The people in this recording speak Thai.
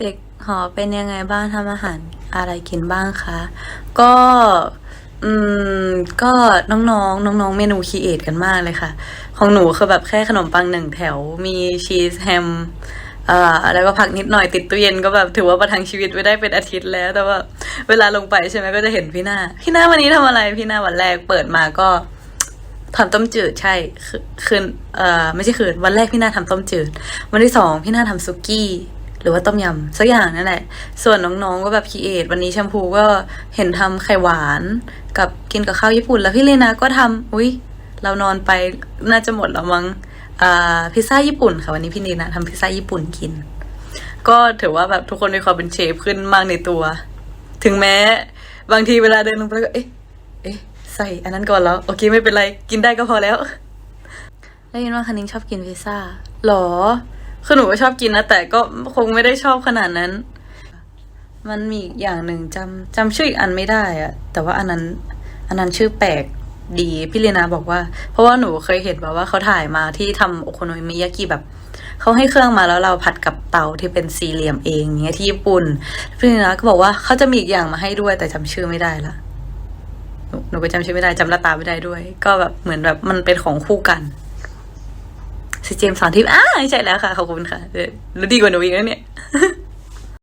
เด็กหอเป็นยังไงบ้างทำอาหารอะไรกินบ้างคะ ก็ อืม ก็น้องๆ น้องๆ เมนูคีเอทกันมากเลยค่ะ ของหนูคือแบบแค่ขนมปังหนึ่งแถว มีชีสแฮมเอ่อแล้วก็ผักนิดหน่อยติดตู้เย็นก็แบบถือว่าประทังชีวิตไว้ได้เป็นอาทิตย์แล้ว แต่ว่าเวลาลงไปใช่ไหมก็จะเห็นพี่หน้า พี่หน้าวันนี้ทำอะไร พี่หน้าวันแรกเปิดมาก็ทำต้มจืดใช่คือคืนเอ่อไม่ใช่คืนวันแรกพี่หน้าทำต้มจืด วันที่สองพี่หน้าทำซุกี้ หรือว่าต้มยำสักอย่างนั่นแหละ ส่วนน้องๆก็แบบคีเอทวันนี้แชมพูก็เห็นทำไข่หวาน กับกินกับข้าวญี่ปุ่น แล้วพี่เลนาก็ทำอุ้ยเรานอนไปน่าจะหมดแล้วมั้งอ่าพิซซ่าญี่ปุ่นค่ะวันนี้พี่เลนาทำพิซซ่าญี่ปุ่นกิน ก็ถือว่าแบบทุกคนมีความเป็นเชฟขึ้นมากในตัว ถึงแม้ บางทีเวลาเดินลงไปแล้วก็เอ๊ะเอ๊ะใส่อันนั้นก่อนแล้วโอเคไม่เป็นไรกินได้ก็พอแล้วได้ยินว่าคันนิ้งชอบกินพิซซ่าหรอ คือหนูก็ชอบกินนะแต่ก็คงไม่ได้ชอบขนาดนั้น มันมีอีกอย่างหนึ่งจำจำชื่ออีกอันไม่ได้อะแต่ว่าอันนั้น อันนั้นชื่อแปลกดีพี่เลนาบอกว่า เพราะว่าหนูเคยเห็นแบบว่าเขาถ่ายมาที่ทำโอโคโนมิยากิแบบเขาให้เครื่องมาแล้วเราผัดกับเตาที่เป็นสี่เหลี่ยมเองเงี้ยที่ญี่ปุ่นพี่เลนาก็บอกว่าเขาจะมีอีกอย่างมาให้ด้วย แต่จำชื่อไม่ได้ละหนูก็จำชื่อไม่ได้จำหน้าตาไม่ได้ด้วย ก็แบบเหมือนแบบมันเป็นของคู่กัน เจมสอนทิพย์อ้าใช่แล้วค่ะ ขอบคุณค่ะรู้ดีกว่าหนูอีกแล้วเนี่ย